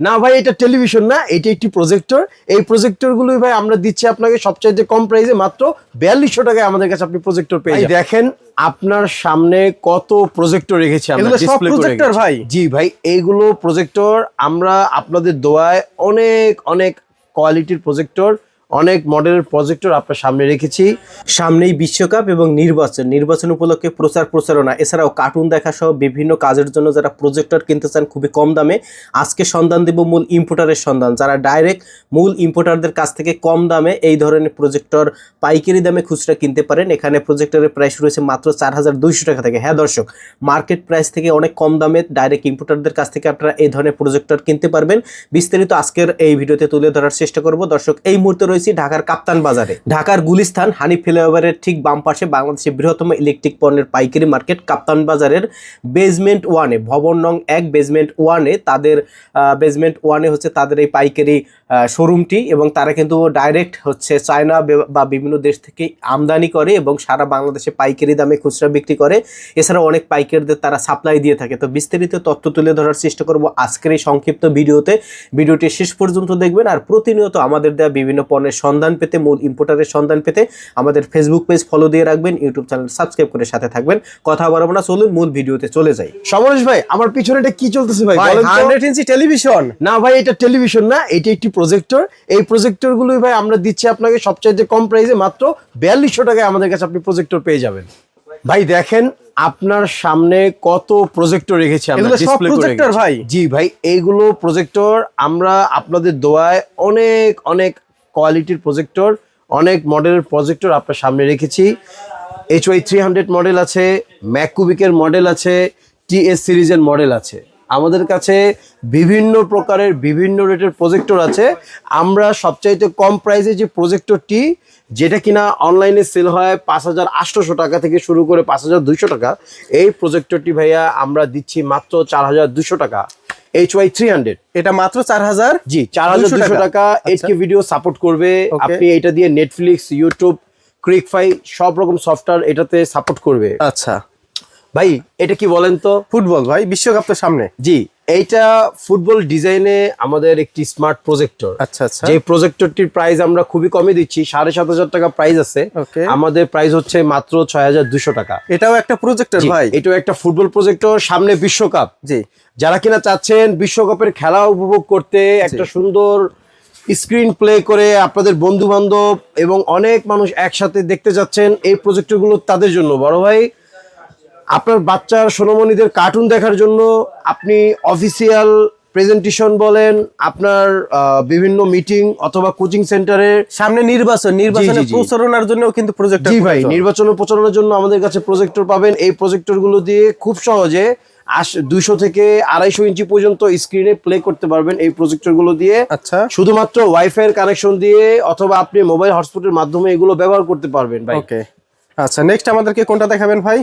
না ভাই এটা টেলিভিশন না এটি একটি প্রজেক্টর এই প্রজেক্টর গুলোই ভাই আমরা দিচ্ছি আপনাকে সবচাইতে কম প্রাইসে মাত্র বিয়াল্লিশশো টাকায় আমাদের কাছে আপনি প্রজেক্টর পেয়ে দেখেন আপনার সামনে কত প্রজেক্টর রেখেছি আমরা ডিসপ্লে করে রেখেছি। ভাই? জি ভাই এইগুলো প্রজেক্টর আমরা আপনাদের দোয়ায় অনেক অনেক কোয়ালিটির প্রজেক্টর অনেক মডেলের প্রজেক্টর আপনার সামনে রেখেছি। সামনেই বিশ্বকাপ এবং নির্বাচন। নির্বাচন উপলক্ষে প্রচার প্রচারণা। এছাড়াও কার্টুন দেখা সহ বিভিন্ন কাজের জন্য যারা প্রজেক্টর কিনতে চান খুবই কম দামে, আজকে সন্ধান দেব মূল ইম্পোর্টারের সন্ধান। যারা ডাইরেক্ট মূল ইম্পোর্টারদের কাছ থেকে কম দামে এই ধরনের প্রজেক্টর পাইকারি দামে খুচরা কিনতে পারেন। এখানে প্রজেক্টরের প্রাইস রয়েছে মাত্র চার হাজার দুইশো টাকা থেকে। হ্যাঁ দর্শক মার্কেট প্রাইস থেকে অনেক কম দামে ডাইরেক্ট ইম্পোর্টারদের কাছ থেকে আপনারা এই ধরনের প্রজেক্টর কিনতে পারবেন। বিস্তারিত আজকের এই ভিডিওতে তুলে ধরার চেষ্টা করব। দর্শক, এই মুহূর্তে রয়েছে ঢাকার কাপ্তান বাজারে। ঢাকার গুলিস্তান হানি ফ্লাইওভারের ঠিক বাম পাশে বাংলাদেশের বৃহত্তম ইলেকট্রিক পণ্যের পাইকারি মার্কেট কাপ্তান বাজারের বেজমেন্ট ওয়ানে ভবন নং এক বেজমেন্ট ওয়ানে তাদের বেজমেন্ট ওয়ানে হচ্ছে তাদের এই পাইকারি শোরুমটি এবং তারা কিন্তু ডাইরেক্ট হচ্ছে চায়না বা বিভিন্ন দেশ থেকে আমদানি করে এবং সারা বাংলাদেশে পাইকারি দামে খুচরা বিক্রি করে। এছাড়াও অনেক পাইকারদের তারা সাপ্লাই দিয়ে থাকে। তো বিস্তারিত তথ্য তুলে ধরার চেষ্টা করব আজকের এই সংক্ষিপ্ত ভিডিওতে। ভিডিওটি শেষ পর্যন্ত দেখবেন আর প্রতিনিয়ত আমাদের দেওয়া বিভিন্ন পণ্যের সন্ধান পেতে মূল ইম্পোর্টারের সন্ধান পেতে আমাদের ফেসবুক পেজ ফলো দিয়ে রাখবেন ইউটিউব চ্যানেল সাবস্ক্রাইব করে সাথে থাকবেন। কথা বাড়াবো না চলুন মূল ভিডিওতে চলে যাই। সমরেশ ভাই আমার পিছনে এটা কি চলতেছে ভাই? বলেন তো? হান্ড্রেড ইঞ্চি টেলিভিশন না ভাই এটা টেলিভিশন না এটা একটি প্রজেক্টর এই প্রজেক্টর গুলোই ভাই আমরা দিচ্ছি আপনাকে সবচাইতে কম প্রাইসে মাত্র বিয়াল্লিশশো টাকায় আমাদের কাছে আপনি প্রজেক্টর পেয়ে যাবেন। ভাই দেখেন আপনার সামনে কত প্রজেক্টর রেখেছি আমরা ডিসপ্লে করে ভাই? জি ভাই এইগুলো প্রজেক্টর আমরা আপনাদের দোয়ায় অনেক অনেক কোয়ালিটির প্রজেক্টর, অনেক মডেলের প্রজেক্টর আপনার সামনে রেখেছি। H Y three hundred model আছে ম্যাকুবিকের মডেল আছে টিএস সিরিজের মডেল আছে। আমাদের কাছে বিভিন্ন প্রকারের, বিভিন্ন রেটের প্রজেক্টর আছে। আমরা সবচাইতে কম প্রাইসে যে প্রজেক্টরটি, যেটা কিনা অনলাইনে সেল হয় পাঁচ হাজার আটশোশো টাকা থেকে শুরু করে পাঁচ হাজার দুইশো টাকা, এই প্রজেক্টরটি ভাইয়া আমরা দিচ্ছি মাত্র চার হাজার দুশো টাকা। এইচ ওয়াই থ্রি হান্ড্রেড এটা মাত্র চার হাজার জি চার হাজার দুশো টাকা। এইচ এইচকে ভিডিও সাপোর্ট করবে। আপনি এটা দিয়ে নেটফ্লিক্স ইউটিউব ক্রিকফাই সব রকম সফটওয়্যার এটাতে সাপোর্ট করবে। আচ্ছা। ভাই এটা কি বলেন তো? ফুটবল ভাই বিশ্বকাপ তো সামনে। জি। এইটা ফুটবল ডিজাইনে আমাদের একটি স্মার্ট প্রজেক্টর। আচ্ছা আচ্ছা। যে প্রজেক্টরটির প্রাইস আমরা খুবই কমে দিচ্ছি সাড়ে সাত হাজার টাকা প্রাইস আছে. আমাদের প্রাইস হচ্ছে মাত্র ছয় হাজার দুশো টাকা। এটাও একটা প্রজেক্টর ভাই? এটাও একটা ফুটবল প্রজেক্টর সামনে বিশ্বকাপ। জি। যারা কিনা চাচ্ছেন বিশ্বকাপের খেলা উপভোগ করতে একটা সুন্দর স্ক্রিন প্লে করে আপনাদের বন্ধু বান্ধব এবং অনেক মানুষ একসাথে দেখতে যাচ্ছেন এই প্রজেক্টরগুলো তাদের জন্য। বড় ভাই আপনার বাচ্চার সোনমণিদের কার্টুন দেখার জন্য আপনি অফিসিয়াল প্রেজেন্টেশন বলেন আপনার বিভিন্ন মিটিং অথবা কোচিং সেন্টারের সামনে নির্বাচন নির্বাচনে। প্রচারণার জন্য কিন্তু প্রজেক্টর জি ভাই নির্বাচন প্রচারণার জন্য আমাদের কাছে প্রজেক্টর পাবেন। এই প্রজেক্টরগুলো দিয়ে খুব সহজে আশ দুইশো থেকে আড়াইশো ইঞ্চি পর্যন্ত স্ক্রিনে প্লে করতে পারবেন এই প্রজেক্টরগুলো দিয়ে। আচ্ছা। শুধুমাত্র ওয়াইফাই এর কানেকশন দিয়ে অথবা আপনি মোবাইল হটস্পটের মাধ্যমে এগুলো ব্যবহার করতে পারবেন ভাই। ওকে আচ্ছা নেক্সট আমাদেরকে কোনটা দেখাবেন ভাই?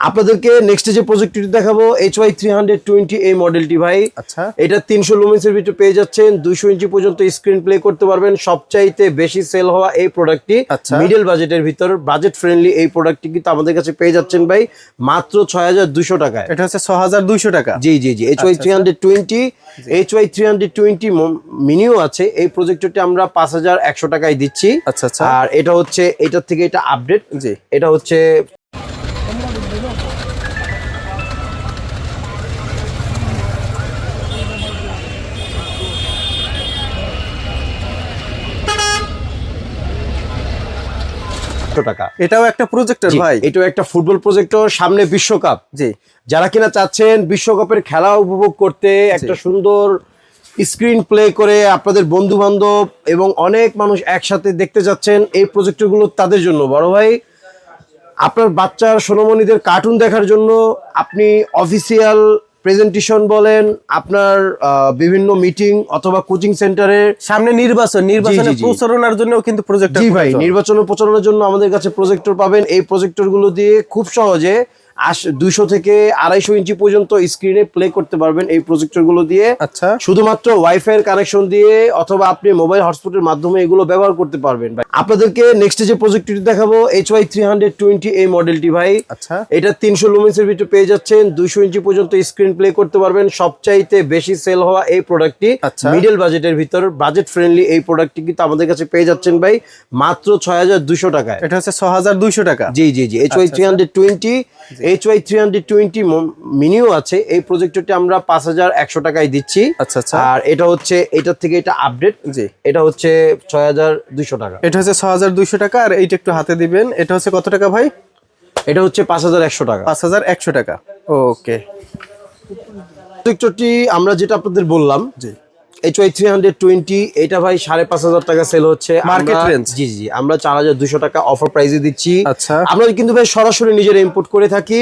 আপনাদেরকে নেক্সট যে প্রজেক্টটি দেখাবো H Y three hundred twenty এই মডেলটি ভাই। আচ্ছা। এটা তিনশো লুমেন্সের ভিতরে পেয়ে যাচ্ছেন দুইশো ইঞ্চি পর্যন্ত স্ক্রিন প্লে করতে পারবেন। সবচাইতে বেশি সেল হওয়া এই প্রোডাক্টটি আচ্ছা। মিডল বাজেটের ভিতর বাজেট ফ্রেন্ডলি এই প্রোডাক্টটি কিন্তু আমাদের কাছে পেয়ে যাচ্ছেন ভাই মাত্র ছয় হাজার দুশো টাকায়। এটা হচ্ছে ছ হাজার দুইশো টাকা। জি জি জি H Y three hundred twenty H Y three hundred twenty মিনিও আছে এই প্রজেক্টরটি আমরা পাঁচ হাজার একশো টাকায় দিচ্ছি। আচ্ছা আচ্ছা। আর এটা হচ্ছে এটার থেকে এটা আপডেট জি। এটা হচ্ছে টাকা। এটাও একটা প্রজেক্টর ভাই। এটাও একটা ফুটবল প্রজেক্টর সামনে বিশ্বকাপ। জি। যারা কিনা চাচ্ছেন বিশ্বকাপের খেলা উপভোগ করতে একটা সুন্দর স্ক্রিন প্লে করে আপনাদের বন্ধু বান্ধব এবং অনেক মানুষ একসাথে দেখতে যাচ্ছেন এই প্রজেক্টরগুলো তাদের জন্য। বড় ভাই আপনার বাচ্চার সোনমণিদের কার্টুন দেখার জন্য আপনি অফিসিয়াল প্রেজেন্টেশন বলেন আপনার আহ, বিভিন্ন মিটিং অথবা কোচিং সেন্টারে সামনে নির্বাচন নির্বাচনে। প্রচারণার জন্য কিন্তু প্রজেক্টর জি ভাই নির্বাচন প্রচারণার জন্য আমাদের কাছে প্রজেক্টর পাবেন এই প্রজেক্টরগুলো দিয়ে খুব সহজে আশ দুইশো থেকে আড়াইশো ইঞ্চি পর্যন্ত স্ক্রিনে প্লে করতে পারবেন এই প্রজেক্টরগুলো দিয়ে। আচ্ছা। শুধুমাত্র ওয়াইফাই এর কানেকশন দিয়ে অথবা আপনি মোবাইল হটস্পটের মাধ্যমে এগুলো ব্যবহার করতে পারবেন ভাই। আপনাদেরকে নেক্সট যে প্রজেক্টটি দেখাবো H Y three hundred twenty এই মডেলটি ভাই। আচ্ছা। এটা তিনশো লুমেন্সের ভিতরে পেয়ে যাচ্ছেন দুইশো ইঞ্চি পর্যন্ত স্ক্রিন প্লে করতে পারবেন। সবচাইতে বেশি সেল হওয়া এই প্রোডাক্টটি আচ্ছা। মিডল বাজেটের ভিতর বাজেট ফ্রেন্ডলি এই প্রোডাক্টটি কিন্তু আমাদের কাছে পেয়ে যাচ্ছেন ভাই মাত্র ছয় হাজার দুশো টাকায়। এটা হচ্ছে ছ হাজার দুইশো টাকা। জি জি জি H Y three hundred twenty H Y three hundred twenty মিনিও আছে। এই প্রজেক্টরটি আমরা পাঁচ হাজার একশো টাকায় দিচ্ছি। আচ্ছা আচ্ছা। আর এটা হচ্ছে এটার থেকে এটা আপডেট জি। এটা হচ্ছে ছয় হাজার দুইশো টাকা। এটা হচ্ছে ছ হাজার দুইশো টাকা আর এইটা একটু হাতে দিবেন। এটা হচ্ছে কত টাকা ভাই? এটা হচ্ছে পাঁচ হাজার একশো টাকা। পাঁচ হাজার একশো টাকা। ওকে। প্রজেক্টরটি আমরা যেটা আপনাদের বললাম জি। H Y three hundred twenty এটা ভাই সাড়ে পাঁচ হাজার টাকা সেল হচ্ছে। মার্কেট রেঞ্জ জি জি আমরা চার হাজার দুশো টাকা অফার প্রাইসে দিচ্ছি। আচ্ছা। আমরা কিন্তু ভাই সরাসরি নিজেরা ইম্পোর্ট করে থাকি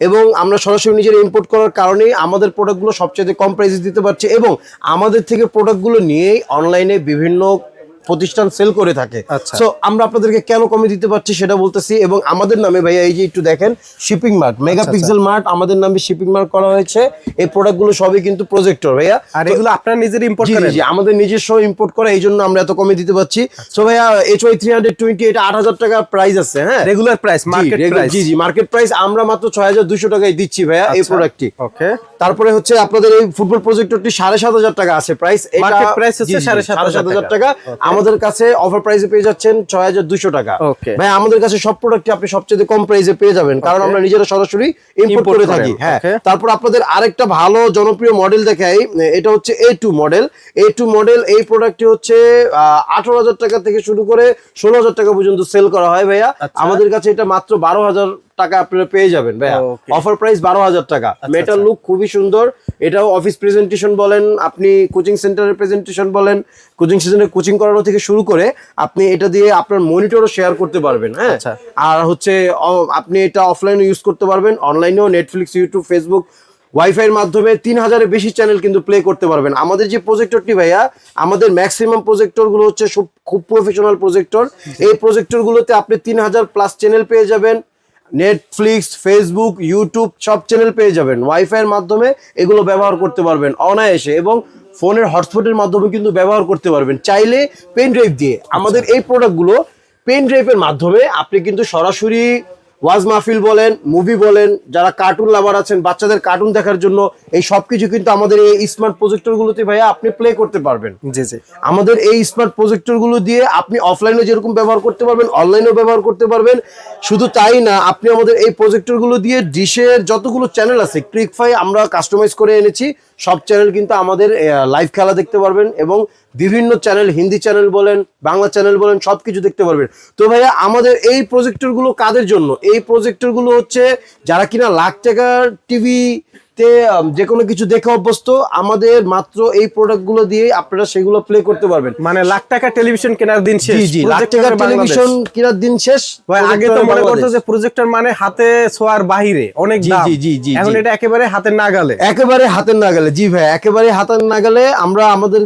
এবং আমরা সরাসরি নিজেরা ইম্পোর্ট করার কারণে আমাদের প্রোডাক্টগুলো সবচেয়ে কম প্রাইসে দিতে পারছি এবং আমাদের থেকে প্রোডাক্টগুলো নিয়েই অনলাইনে বিভিন্ন প্রতিষ্ঠান সেল করে থাকে। আচ্ছা। সো আমরা আপনাদেরকে কেন কমে দিতে পারছি সেটা বলতেছি এবং আমাদের নামে ভাইয়া এই যে একটু দেখেন shipping mart mega pixel mart আমাদের নামে শিপিং মার্ট করা হয়েছে। এই প্রোডাক্টগুলো সবই কিন্তু প্রজেক্টর ভাইয়া। আর এগুলো আপনার নিজের ইম্পোর্ট করেন? জি, আমাদের নিজস্ব ইম্পোর্ট করা এই জন্য আমরা এত কমে দিতে পারছি। সো ভাইয়া H Y three hundred twenty এটা আট হাজার টাকা প্রাইস আছে হ্যাঁ? রেগুলার প্রাইস মার্কেট প্রাইস জি জি মার্কেট প্রাইস আমরা মাত্র ছয় হাজার দুশো টাকায় দিচ্ছি ভাইয়া এই আচ্ছা। প্রোডাক্টটি ওকে তারপরে হচ্ছে আপনাদের এই ফুটবল প্রজেক্টরটি সাড়ে সাত হাজার টাকা আছে প্রাইস Market price হচ্ছে সাড়ে সাত হাজার টাকা। আমাদের কাছে অফার প্রাইসে পেয়ে যাচ্ছেন ছয় হাজার দুশো টাকা। ভাই আমাদের কাছে সব প্রোডাক্টই আপনি সবচেয়ে কম প্রাইসে পেয়ে যাবেন। কারণ আমরা নিজেরা সরাসরি ইম্পোর্ট করে থাকি। হ্যাঁ তারপর আপনাদের আরেকটা ভালো জনপ্রিয় মডেল দেখাই এটা হচ্ছে A two model A two model এই প্রোডাক্টটি হচ্ছে আঠারো হাজার টাকা থেকে শুরু করে ষোলো হাজার টাকা পর্যন্ত সেল করা হয় ভাইয়া। আচ্ছা। আমাদের কাছে এটা মাত্র বারো হাজার টাকা আপনারা পেয়ে যাবেন ভাইয়া। অফার প্রাইস বারো হাজার টাকা। মেটাল আচ্ছা। লুক খুবই সুন্দর। এটাও অফিস প্রেজেন্টেশন বলেন আপনি কোচিং সেন্টারের প্রেজেন্টেশন বলেন কোচিং সেন্টারে কোচিং করানো থেকে শুরু করে আপনি এটা দিয়ে আপনার মনিটরও শেয়ার করতে পারবেন হ্যাঁ? আচ্ছা। আর হচ্ছে আপনি এটা অফলাইনে ইউজ করতে পারবেন অনলাইনেও নেটফ্লিক্স ইউটিউব ফেসবুক ওয়াইফাই এর মাধ্যমে তিন হাজারের বেশি চ্যানেল কিন্তু প্লে করতে পারবেন। আমাদের যে প্রজেক্টরটি ভাইয়া আমাদের ম্যাক্সিমাম প্রজেক্টরগুলো হচ্ছে খুব প্রফেশনাল প্রজেক্টর এই প্রজেক্টর গুলোতে আপনি তিন হাজার প্লাস চ্যানেল পেয়ে যাবেন। নেটফ্লিক্স ফেসবুক ইউটিউব সব চ্যানেল পেয়ে যাবেন। ওয়াইফাইয়ের মাধ্যমে এগুলো ব্যবহার করতে পারবেন অনায়াসে এবং ফোনের হটস্পটের মাধ্যমে কিন্তু ব্যবহার করতে পারবেন। চাইলে পেন ড্রাইভ দিয়ে। আমাদের এই প্রোডাক্টগুলো পেন ড্রাইভের মাধ্যমে আপনি কিন্তু সরাসরি ওয়াজ মাহফিল বলেন মুভি বলেন যারা কার্টুন লাভার আছেন বাচ্চাদের কার্টুন দেখার জন্য এই সবকিছু কিন্তু আমাদের এই স্মার্ট প্রজেক্টরগুলোতে ভাইয়া আপনি প্লে করতে পারবেন। জি জি। আমাদের এই স্মার্ট প্রজেক্টরগুলো দিয়ে আপনি অফলাইনে যেরকম ব্যবহার করতে পারবেন অনলাইনেও ব্যবহার করতে পারবেন। শুধু তাই না আপনি আমাদের এই প্রজেক্টরগুলো দিয়ে ডিশের যতগুলো চ্যানেল আছে ক্রিকফাই আমরা কাস্টমাইজ করে এনেছি সব চ্যানেল কিন্তু আমাদের লাইভ খেলা দেখতে পারবেন এবং বিভিন্ন চ্যানেল হিন্দি চ্যানেল বলেন, বাংলা চ্যানেল বলেন সব কিছু দেখতে পারবেন। তো ভাইয়া, আমাদের এই প্রজেক্টরগুলো কাদের জন্য? এই প্রজেক্টরগুলো হচ্ছে যারা কিনা লাখ টাকার টিভি তে যে কোনো কিছু দেখে অভ্যস্ত আমাদের মাত্র এই প্রোডাক্টগুলো দিয়ে আপনারা সেগুলো প্লে করতে পারবেন। মানে লাখ টাকা টেলিভিশন কেনার দিন শেষ জি জি লাখ বাংলাদেশ। টেলিভিশন কেনার দিন শেষ ভাই আগে তো মনে। করতো যে প্রজেক্টর মানে হাতে ছোঁয়ার বাহিরে অনেক দাম। জি, জি, জি, এখন এটা একেবারে হাতের নাগালে। একেবারে হাতের নাগালে জি ভাই একেবারে হাতের নাগালে আমরা আমাদের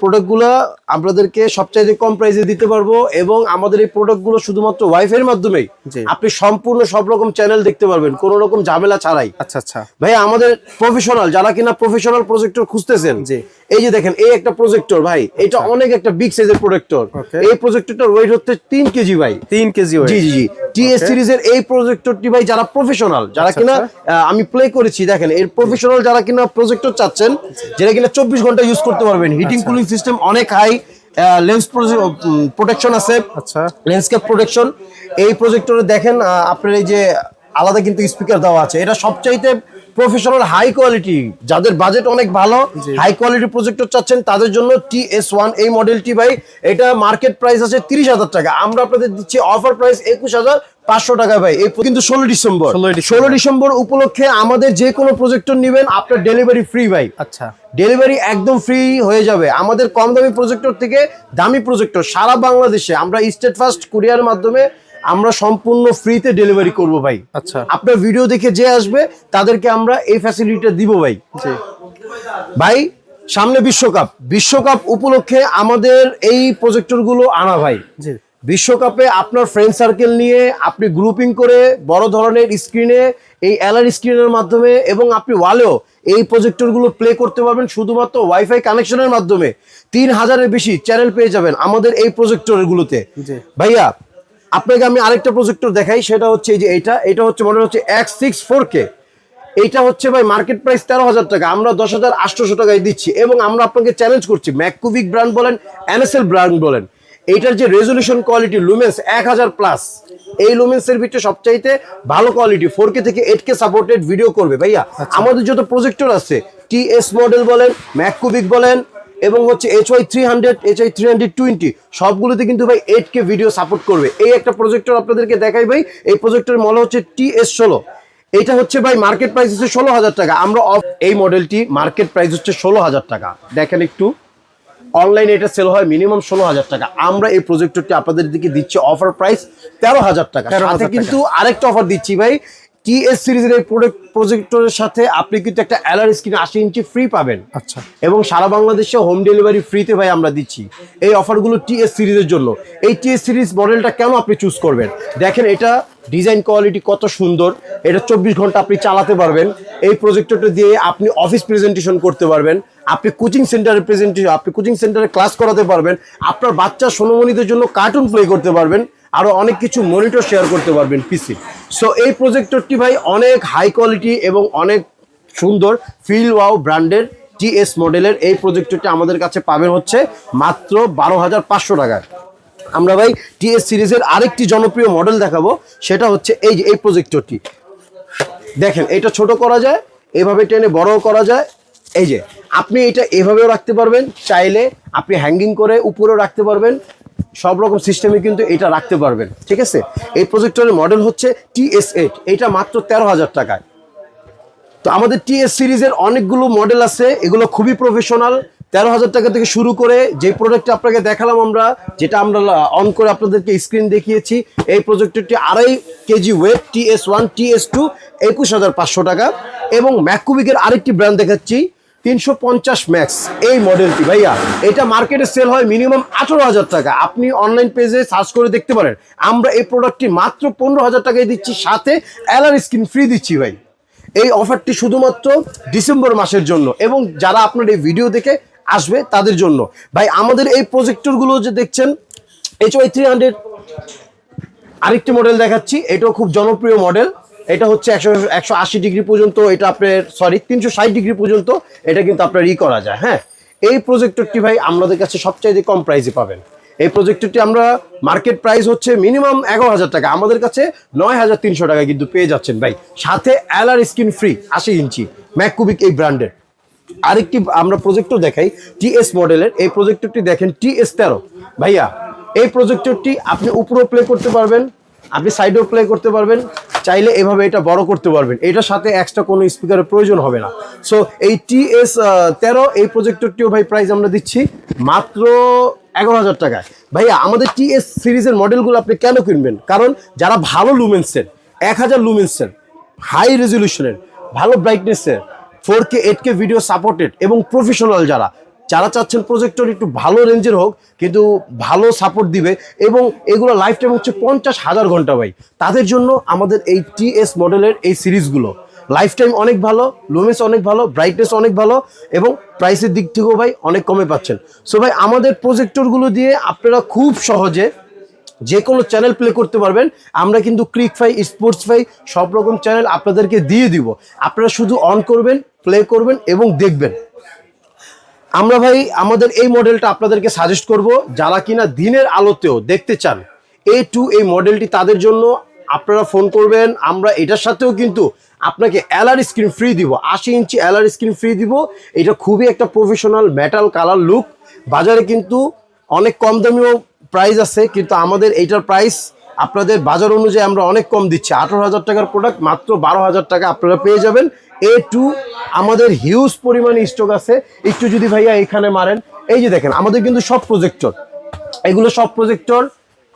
প্রোডাক্টগুলো আপনাদেরকে সবচাইতে কম প্রাইসে দিতে পারব এবং আমাদের এই প্রোডাক্টগুলো শুধুমাত্র ওয়াইফাই এর মাধ্যমেই আপনি সম্পূর্ণ সব রকম চ্যানেল দেখতে পারবেন কোনো রকম ঝামেলা ছাড়াই। আচ্ছা আচ্ছা। ভাই আমাদের প্রফেশনাল যারা কিনা প্রফেশনাল প্রজেক্টর খুঁজতেছেন এই যে দেখেন এই একটা প্রজেক্টর ভাই এটা অনেক একটা বিগ সাইজের প্রজেক্টর. এই প্রজেক্টরটার ওয়েট হচ্ছে তিন কেজি ভাই। তিন কেজি জি জি জি। টিএস সিরিজের এই প্রজেক্টরটি ভাই যারা প্রফেশনাল যারা আচ্ছা, কিনা আচ্ছা। আমি প্লে করেছি দেখেন এর প্রফেশনাল যারা কিনা প্রজেক্টর চাচ্ছেন যেটা কিনা চব্বিশ ঘণ্টা ইউজ করতে পারবেন। হিটিং আচ্ছা। কুলিং সিস্টেম অনেক হাই লেন্স প্রোটেকশন আছে। আচ্ছা। ল্যান্ডস্কেপ প্রোটেকশন এই প্রজেক্টরে দেখেন আপনার এই যে আলাদা কিন্তু স্পিকার দেওয়া আছে। এটা সবচাইতে প্রফেশনাল হাই কোয়ালিটি যাদের বাজেট অনেক ভালো হাই কোয়ালিটি প্রজেক্টর চাচ্ছেন তাদের জন্য টি এস ওয়ান এই মডেলটি ভাই এটা মার্কেট প্রাইস আছে তিরিশ হাজার টাকা। আমরা আপনাদের দিচ্ছি অফার প্রাইস একুশ হাজার পাঁচশো টাকা ভাই। এই কিন্তু ষোলো ডিসেম্বর। ষোলো ডিসেম্বর। উপলক্ষে আমাদের যে কোনো প্রজেক্টর নেবেন আপনার ডেলিভারি ফ্রি ভাই। আচ্ছা। ডেলিভারি একদম ফ্রি হয়ে যাবে। আমাদের কম দামি প্রজেক্টর থেকে দামি প্রজেক্টর সারা বাংলাদেশে আমরা স্টেট ফার্স্ট কুরিয়ার মাধ্যমে আমরা সম্পূর্ণ ফ্রিতে ডেলিভারি করব ভাই। আচ্ছা। আপনার ভিডিও দেখে যে আসবে তাদেরকে আমরা এই ফ্যাসিলিটিটা দিব ভাই। ভাই সামনে বিশ্বকাপ। বিশ্বকাপ উপলক্ষে আমাদের এই প্রজেক্টরগুলো আনা ভাই। বিশ্বকাপে আপনার ফ্রেন্ড সার্কেল নিয়ে আপনি গ্রুপিং করে বড় ধরনের স্ক্রিনে এই এলআর স্ক্রিনের মাধ্যমে এবং আপনি ওয়ালেও এই প্রজেক্টরগুলো প্লে করতে পারবেন শুধুমাত্র ওয়াইফাই কানেকশনের মাধ্যমে। তিন হাজারের বেশি চ্যানেল পেয়ে যাবেন আমাদের এই প্রজেক্টরগুলোতে। ভাইয়া আপনাকে আমি আরেকটা প্রজেক্টর দেখাই সেটা হচ্ছে এই যে এটা। এটা হচ্ছে মনে হচ্ছে এক্স সিক্স ফোর কে এইটা হচ্ছে ভাই মার্কেট প্রাইস তেরো হাজার টাকা। আমরা দশ হাজার আটশোশো টাকায় দিচ্ছি এবং আমরা আপনাকে চ্যালেঞ্জ করছি ম্যাকুবিক ব্র্যান্ড বলেন এনএসএল ব্র্যান্ড বলেন। এইটার যে রেজলিউশন কোয়ালিটি লুমেন্স এক হাজার প্লাস এই লুমেন্সের ভিতরে সবচাইতে ভালো কোয়ালিটি ফোর কে থেকে এইট কে সাপোর্টেড ভিডিও করবে। ভাইয়া আমাদের যত প্রজেক্টর আছে টি এস মডেল বলেন ম্যাকুবিক বলেন এবং হচ্ছে H Y three hundred H Y three hundred twenty সবগুলোতে কিন্তু ভাই এইট কে ভিডিও সাপোর্ট করবে। এই একটা প্রজেক্টর আপনাদেরকে দেখাই ভাই এই প্রজেক্টরের মডেল হচ্ছে টি এস ষোলো। এটা হচ্ছে ভাই মার্কেট প্রাইস হচ্ছে ষোলো হাজার টাকা। আমরা এই মডেলটি মার্কেট প্রাইস হচ্ছে ষোলো হাজার টাকা। দেখেন একটু অনলাইনে এটা সেল হয় মিনিমাম ষোলো হাজার টাকা। আমরা এই প্রজেক্টরটি আপনাদের দিকে দিচ্ছি অফার প্রাইস তেরো হাজার টাকা। 13,000 সাথে টাকা। কিন্তু আরেকটা অফার দিচ্ছি ভাই টি এস সিরিজের এই প্রোডাক্ট প্রজেক্টরের সাথে আপনি কিন্তু একটা অ্যালার স্ক্রিন আশি ইঞ্চি ফ্রি পাবেন। আচ্ছা। এবং সারা বাংলাদেশে হোম ডেলিভারি ফ্রিতে ভাই আমরা দিচ্ছি। এই অফারগুলো টিএস সিরিজের জন্য। এই টিএস সিরিজ মডেলটা কেন আপনি চুজ করবেন? দেখেন এটা ডিজাইন কোয়ালিটি কত সুন্দর। এটা চব্বিশ ঘণ্টা আপনি চালাতে পারবেন। এই প্রজেক্টরটা দিয়ে আপনি অফিস প্রেজেন্টেশন করতে পারবেন। আপনি কোচিং সেন্টারে প্রেজেন্টেশন আপনি কোচিং সেন্টারে ক্লাস করাতে পারবেন। আপনার বাচ্চা সোনমণিদের জন্য কার্টুন প্লে করতে পারবেন। আরও অনেক কিছু মনিটর শেয়ার করতে পারবেন পিসি সো এই প্রজেক্টরটি ভাই অনেক হাই কোয়ালিটি এবং অনেক সুন্দর ফিল ওয়াও ব্র্যান্ডের টিএস মডেলের এই প্রজেক্টরটি আমাদের কাছে পাবেন হচ্ছে মাত্র বারো হাজার পাঁচশো টাকায়। আমরা ভাই টিএস সিরিজের আরেকটি জনপ্রিয় মডেল দেখাবো, সেটা হচ্ছে এই যে এই প্রজেক্টরটি দেখেন, এটা ছোট করা যায়, এভাবে টেনে বড়ও করা যায়। এই যে, আপনি এটা এভাবেও রাখতে পারবেন, চাইলে আপনি হ্যাঙ্গিং করে উপরেও রাখতে পারবেন। সব রকম সিস্টেমে কিন্তু এটা রাখতে পারবেন, ঠিক আছে? এই প্রজেক্টরের মডেল হচ্ছে টিএস এইট এটা মাত্র তেরো হাজার টাকায়। তো আমাদের টিএস সিরিজের অনেকগুলো মডেল আছে, এগুলো খুবই প্রফেশনাল তেরো হাজার টাকা থেকে শুরু করে যে প্রোডাক্টটা আপনাকে দেখালাম আমরা, যেটা আমরা অন করে আপনাদেরকে স্ক্রিন দেখিয়েছি, এই প্রজেক্টরটি আড়াই kg weight TS one TS two একুশ হাজার পাঁচশো টাকা। এবং ম্যাকুবিকের আরেকটি ব্র্যান্ড দেখাচ্ছি তিনশো পঞ্চাশ ম্যাক্স এই মডেলটি ভাইয়া। এটা মার্কেটে সেল হয় মিনিমাম আঠারো হাজার টাকা। আপনি অনলাইন পেজে সার্চ করে দেখতে পারেন। আমরা এই প্রোডাক্টটি মাত্র পনেরো হাজার টাকায় দিচ্ছি, সাথে অ্যালার স্ক্রিন ফ্রি দিচ্ছি ভাই। এই অফারটি শুধুমাত্র ডিসেম্বর মাসের জন্য এবং যারা আপনার এই ভিডিও দেখে আসবে তাদের জন্য। ভাই, আমাদের এই প্রজেক্টরগুলো যে দেখছেন এইচ ওয়াই থ্রি হান্ড্রেড আরেকটি মডেল দেখাচ্ছি। এটাও খুব জনপ্রিয় মডেল এটা হচ্ছে একশো একশো আশি ডিগ্রি পর্যন্ত, এটা আপনার সরি তিনশো ষাট ডিগ্রি পর্যন্ত, এটা কিন্তু আপনার ই করা যায় হ্যাঁ? এই প্রজেক্টরটি ভাই আমাদের কাছে সবচাইতে কম প্রাইসে পাবেন। এই প্রজেক্টরটি আমরা মার্কেট প্রাইস হচ্ছে মিনিমাম এগারো হাজার টাকা, আমাদের কাছে নয় হাজার তিনশো টাকা কিন্তু পেয়ে যাচ্ছেন ভাই। সাথে অ্যালার স্ক্রিন ফ্রি আশি ইঞ্চি ম্যাকুবিক এই ব্র্যান্ডের আরেকটি আমরা প্রজেক্টর দেখাই টিএস মডেলের এই প্রজেক্টরটি দেখেন টিএস তেরো। ভাইয়া, এই প্রজেক্টরটি আপনি উপরেও প্লে করতে পারবেন আপনি সাইডেও প্লে করতে পারবেন, চাইলে এভাবে এটা বড় করতে পারবেন। এটার সাথে এক্সট্রা কোনো স্পিকারের প্রয়োজন হবে না। সো এই টিএস তেরো, এই প্রজেক্টরটিও ভাই প্রাইস আমরা দিচ্ছি মাত্র এগারো হাজার টাকায়। ভাইয়া, আমাদের টিএস সিরিজের মডেলগুলো আপনি কেন কিনবেন? কারণ যারা ভালো লুমেন্সের এক হাজার লুমেন্সের হাই রেজলিউশনের ভালো ব্রাইটনেসের four K eight K video supported এবং প্রফেশনাল যারা যারা চাচ্ছেন প্রজেক্টর একটু ভালো রেঞ্জের হোক, কিন্তু ভালো সাপোর্ট দিবে, এবং এগুলো লাইফ টাইম হচ্ছে পঞ্চাশ হাজার ঘণ্টা ভাই। তাদের জন্য আমাদের এই টিএস মডেলের এই সিরিজগুলো। লাইফ টাইম অনেক ভালো লুমেন্স অনেক ভালো ব্রাইটনেস অনেক ভালো, এবং প্রাইসের দিক থেকেও ভাই অনেক কমে পাচ্ছেন। সো ভাই, আমাদের প্রজেক্টরগুলো দিয়ে আপনারা খুব সহজে যে কোনো চ্যানেল প্লে করতে পারবেন। আমরা কিন্তু ক্রিক ফাই স্পোর্টস ফাই সব রকম চ্যানেল আপনাদেরকে দিয়ে দিব। আপনারা শুধু অন করবেন প্লে করবেন, এবং দেখবেন। আমরা ভাই, আমাদের এই মডেলটা আপনাদেরকে সাজেস্ট করব, যারা কিনা দিনের আলোতেও দেখতে চান এ টু এই মডেলটি তাদের জন্য আপনারা ফোন করবেন, আমরা এটার সাথেও কিন্তু আপনাকে এলআর স্ক্রিন ফ্রি দিব, আশি ইঞ্চি এলআর স্ক্রিন ফ্রি দিব, এটা খুবই একটা প্রফেশনাল মেটাল কালার লুক বাজারে কিন্তু অনেক কম দামিও প্রাইস আছে, কিন্তু আমাদের এইটার প্রাইস আপনাদের বাজার অনুযায়ী আমরা অনেক কম দিচ্ছি, আঠারো হাজার টাকার প্রোডাক্ট মাত্র বারো হাজার টাকা আপনারা পেয়ে যাবেন এ টু আমাদের হিউজ পরিমাণে স্টক আছে। একটু যদি ভাইয়া এখানে মারেন, এই যে দেখেন, আমাদের কিন্তু সব প্রজেক্টর এগুলো সব প্রজেক্টর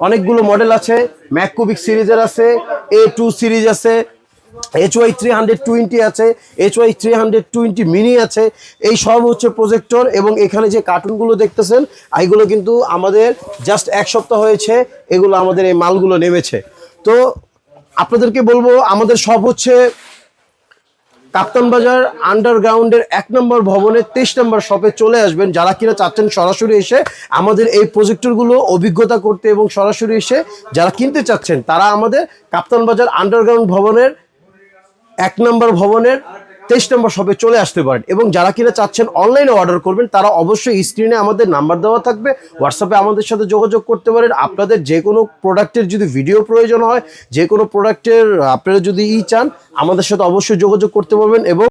অনেকগুলো মডেল আছে ম্যাকুবিক সিরিজের আছে এ টু সিরিজ আছে H Y three hundred twenty আছে H Y three hundred twenty mini আছে, এই সব হচ্ছে প্রজেক্টর এবং এখানে যে কার্টুনগুলো দেখতেছেন, এইগুলো কিন্তু আমাদের জাস্ট এক সপ্তাহ হয়েছে, এগুলো আমাদের এই মালগুলো নেমেছে। তো আপনাদেরকে বলব, আমাদের সব হচ্ছে কাপ্তান বাজার আন্ডারগ্রাউন্ডের এক নম্বর ভবনের তেইশ নম্বর শপে চলে আসবেন। যারা কিনা চাচ্ছেন সরাসরি এসে আমাদের এই প্রজেক্টরগুলো অভিজ্ঞতা করতে এবং সরাসরি এসে যারা কিনতে চাচ্ছেন, তারা আমাদের কাপ্তান বাজার আন্ডারগ্রাউন্ড ভবনের এক নম্বর ভবনের তেইশ নম্বর শপে চলে আসতে পারেন। এবং যারা কিনা চাচ্ছেন অনলাইনে অর্ডার করবেন, তারা অবশ্যই স্ক্রিনে আমাদের নাম্বার দেওয়া থাকবে। হোয়াটসঅ্যাপে আমাদের সাথে যোগাযোগ করতে পারেন। আপনাদের যে কোনো প্রোডাক্টের যদি ভিডিও প্রয়োজন হয়, যে কোনো প্রোডাক্টের আপনারা যদি ই চান, আমাদের সাথে অবশ্যই যোগাযোগ করতে পারবেন এবং